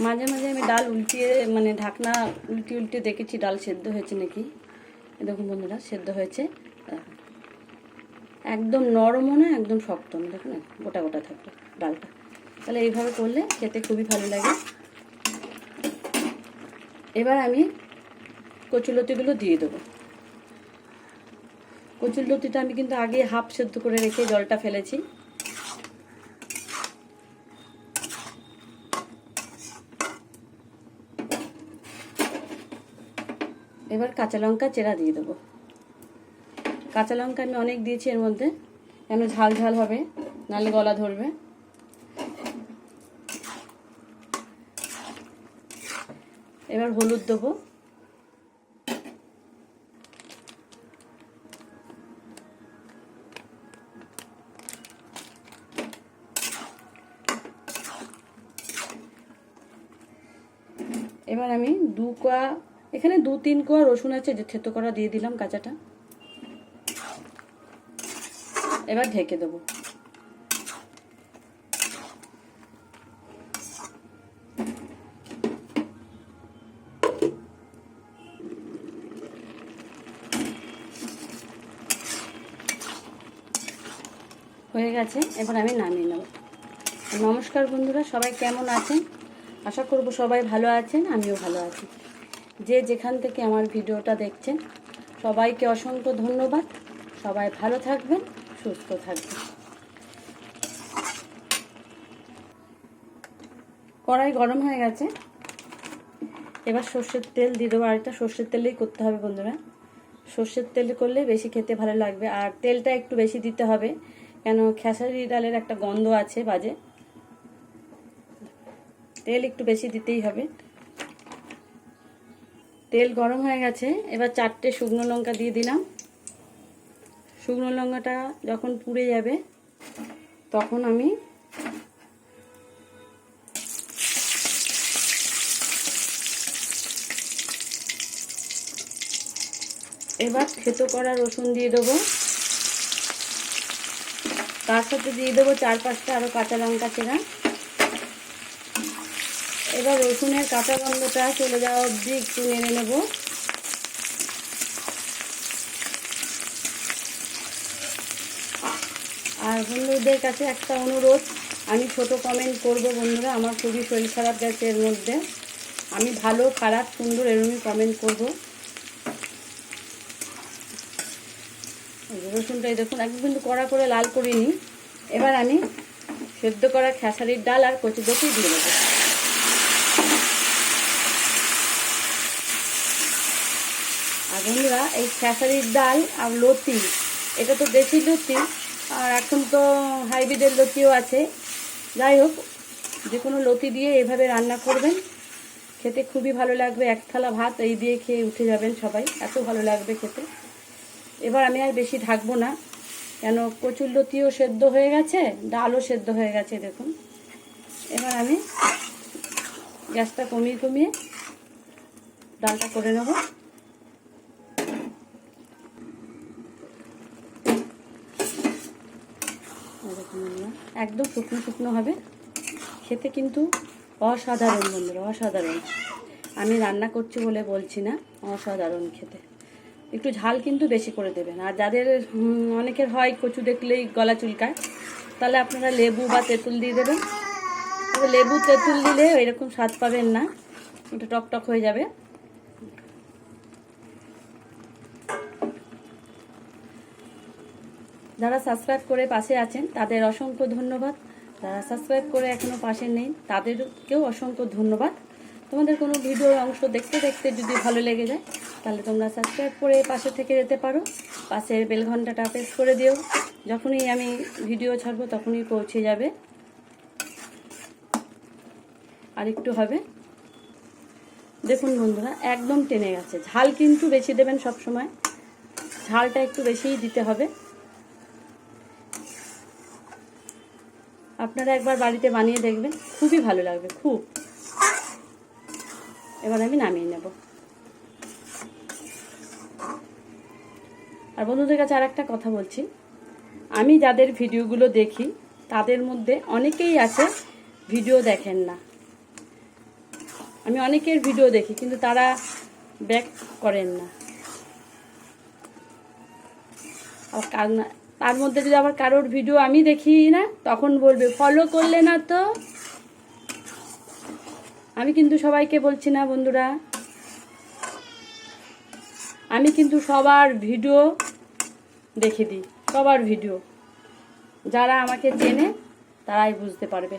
মাঝে মাঝে আমি ডাল উল্টিয়ে মানে ঢাকনা উল্টিয়ে উল্টিয়ে দেখেছি ডাল সেদ্ধ হয়েছে নাকি? দেখুন বন্ধুরা, সেদ্ধ হয়েছে। একদম নরমও না, একদম শক্ত না দেখুন, গোটা গোটা থাকবে ডালটা। তাহলে এইভাবে করলে খেতে খুবই ভালো লাগে। এবার আমি কচুলতিগুলো দিয়ে দেবো। কচুলতিটা আমি কিন্তু আগে হাফ সেদ্ধ করে রেখে জলটা ফেলেছি। এবার কাঁচা লঙ্কা চেরা দিয়ে দেবো। কাঁচা লঙ্কা আমি অনেক দিয়েছি এর মধ্যে। কেন ঝাল ঝাল হবে, নাহলে গলা ধরবে। এবার হলুদ দেবো। এবার আমি দু কোয়া এখানে দু তিন কোয়া রসুন আছে, যে থেতো করা দিয়ে দিলাম কাঁচাটা। এবার ঢেকে দেবো। হয়ে গেছে, এবার আমি নামিয়ে নেব। নমস্কার বন্ধুরা, সবাই কেমন আছেন? আশা করব সবাই ভালো আছেন, আমিও ভালো আছি। যে যেখান থেকে আমার ভিডিওটা দেখছেন, সবাইকে অসংখ্য ধন্যবাদ। সবাই ভালো থাকবেন, সুস্থ থাকবেন। কড়াই গরম হয়ে গেছে। এবার সর্ষের তেল দিয়ে দেবো। আর এটা সর্ষের তেলেই করতে হবে বন্ধুরা। সর্ষের তেল করলে বেশি খেতে ভালো লাগবে। আর তেলটা একটু বেশি দিতে হবে, কেন খেসারি ডালের একটা গন্ধ আছে বাজে। তেল একটু বেশি দিতেই হবে। তেল গরম হয়ে গেছে। এবার চারটে শুকনো লঙ্কা দিয়ে দিলাম। শুকনো লঙ্কাটা যখন পুড়ে যাবে, তখন আমি এবার থেতো করা রসুন দিয়ে দেবো। তার সাথে দিয়ে দেবো চার পাঁচটা আরও কাঁচা লঙ্কা চেরা। এবার রসুনের কাঁচা গন্ধটা চলে যাওয়া অবধি একটু নেড়ে নেব। আর বন্ধুদের কাছে একটা অনুরোধ, আমি ছোট কমেন্ট করব বন্ধুরা, আমার খুবই শরীর খারাপ গেছে এর মধ্যে। আমি ভালো, খারাপ, সুন্দর এরকমই কমেন্ট করব। রসুনটাই দেখুন, একদম কিন্তু কড়া করে লাল করিনি। এবার আমি সেদ্ধ করা খেসারির ডাল আর কচি দিয়ে দেবো। বন্ধুরা, এই খেসারির ডাল আর লতি, এটা তো দেশি লতি, আর এখন তো হাইব্রিডের লতিও আছে। যাই হোক, যে কোনো লতি দিয়ে এভাবে রান্না করবেন, খেতে খুবই ভালো লাগবে, এক থালা ভাত এই দিয়ে খেয়ে উঠে যাবেন সবাই, এত ভালো লাগবে খেতে। এবার আমি আর বেশি ঢাকবো না, কেন কচুর লতিও সেদ্ধ হয়ে গেছে, ডালও সেদ্ধ হয়ে গেছে, দেখুন। এবার আমি গ্যাসটা কমিয়ে কমিয়ে ডালটা করে নেব। বন্ধুরা, একদম শুকনো শুকনো হবে। খেতে কিন্তু অসাধারণ বন্ধুরা অসাধারণ। আমি রান্না করছি বলে বলছি না অসাধারণ খেতে। একটু ঝাল কিন্তু বেশি করে দেবেন। আর যাদের অনেকের হয় কচু দেখলেই গলা চুলকায় তাহলে আপনারা লেবু বা তেঁতুল দিয়ে দেবেন। লেবু তেঁতুল দিলে এরকম স্বাদ পাবেন না একটু টক টক হয়ে যাবে। যারা সাবস্ক্রাইব করে পাশে আছেন, তাদের অসংখ্য ধন্যবাদ। যারা সাবস্ক্রাইব করে এখনও পাশে নেই, তাদেরকেও অসংখ্য ধন্যবাদ। তোমাদের কোনো ভিডিওর অংশ দেখতে দেখতে যদি ভালো লেগে যায়, তাহলে তোমরা সাবস্ক্রাইব করে পাশে থেকে যেতে পারো। পাশের বেল ঘন্টাটা প্রেস করে দিও। যখনই আমি ভিডিও ছাড়বো, তখনই পৌঁছে যাবে। আর একটু হবে। দেখুন বন্ধুরা, একদম টেনে গেছে। ঝাল কিন্তু বেশি দেবেন সব সময় ঝালটা একটু বেশিই দিতে হবে। আপনারা একবার বাড়িতে বানিয়ে দেখবেন, খুবই ভালো লাগবে, খুব। এবার আমি নামিয়ে নেব। আর বন্ধুদের কাছে আর একটা কথা বলছি। আমি যাদের ভিডিওগুলো দেখি, তাদের মধ্যে অনেকেই আছে ভিডিও দেখেন না। আমি অনেকের ভিডিও দেখি, কিন্তু তারা ব্যাক করেন না। আর তার মধ্যে যদি আবার কারোর ভিডিও আমি দেখি না, তখন বলবে ফলো করলে না তো? আমি কিন্তু সবাইকে বলছি না বন্ধুরা। আমি কিন্তু সবার ভিডিও দেখে দিই, সবার ভিডিও যারা আমাকে চেনে, তারাই বুঝতে পারবে।